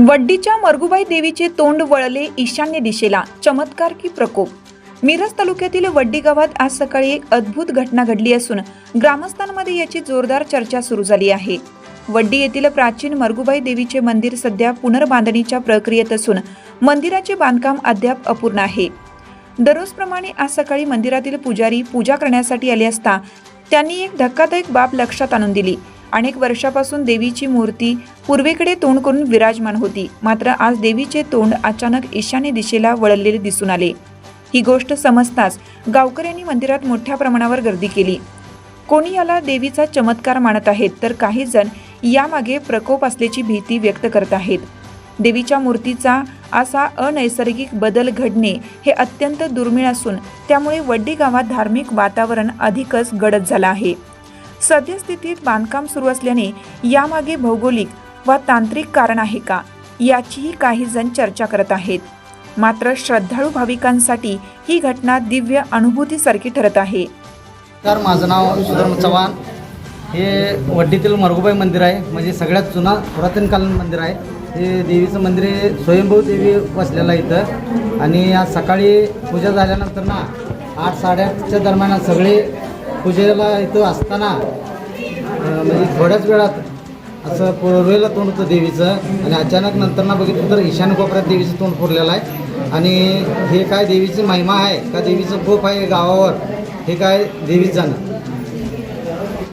वड्डीच्या मरगुबाई देवीचे तोंड वळले ईशान्य दिशेला चमत्कार की प्रकोप. मिरज तालुक्यातील वड्डी गावात आज सकाळी एक अद्भुत घटना घडली असून ग्रामस्थांमध्ये याची जोरदार चर्चा सुरू झाली आहे. वड्डी येथील प्राचीन मरगुबाई देवीचे मंदिर सध्या पुनर्बांधणीच्या प्रक्रियेत असून मंदिराचे बांधकाम अद्याप अपूर्ण आहे. दररोजप्रमाणे आज सकाळी मंदिरातील पुजारी पूजा करण्यासाठी आले असता त्यांनी एक धक्कादायक बाब लक्षात आणून दिली. अनेक वर्षापासून देवीची मूर्ती पूर्वेकडे तोंड करून विराजमान होती. मात्र आज देवीचे तोंड अचानक ईशान्य दिशेला वळलेले दिसून आले. ही गोष्ट समजताच गावकऱ्यांनी मंदिरात मोठ्या प्रमाणावर गर्दी केली. कोणी याला देवीचा चमत्कार मानत आहेत तर काही जण यामागे प्रकोप असल्याची भीती व्यक्त करत आहेत. देवीच्या मूर्तीचा असा अनैसर्गिक बदल घडणे हे अत्यंत दुर्मिळ असून त्यामुळे वड्डी गावात धार्मिक वातावरण अधिकच गडद झालं आहे. सद्यस्थितीत बांधकाम सुरू असल्याने यामागे भौगोलिक व तांत्रिक कारण आहे का याचीही काही जण चर्चा करत आहेत. मात्र श्रद्धाळू भाविकांसाठी ही घटना दिव्य अनुभूतीसारखी ठरत आहे. तर माझं नाव सुधर्म चव्हाण. हे वड्डीतील मरगुबाई मंदिर आहे. म्हणजे सगळ्यात जुना पुरातनकालीन मंदिर आहे. हे देवीचं मंदिर हे स्वयंभू देवी वसलेलं आहे इथं. आणि आज सकाळी पूजा झाल्यानंतर ना आठ साडेआठच्या दरम्यान सगळे पूजेला इथं असताना म्हणजे थोड्याच वेळात असं पूर्वेला तोंड होतं देवीचं आणि अचानक नंतरना बघितलं तर ईशान्य कोपऱ्यात देवीचं तोंड फुरलेलं आहे. आणि हे काय देवीची महिमा आहे का देवीचं खूप आहे गावावर हे काय देवीच जाणं?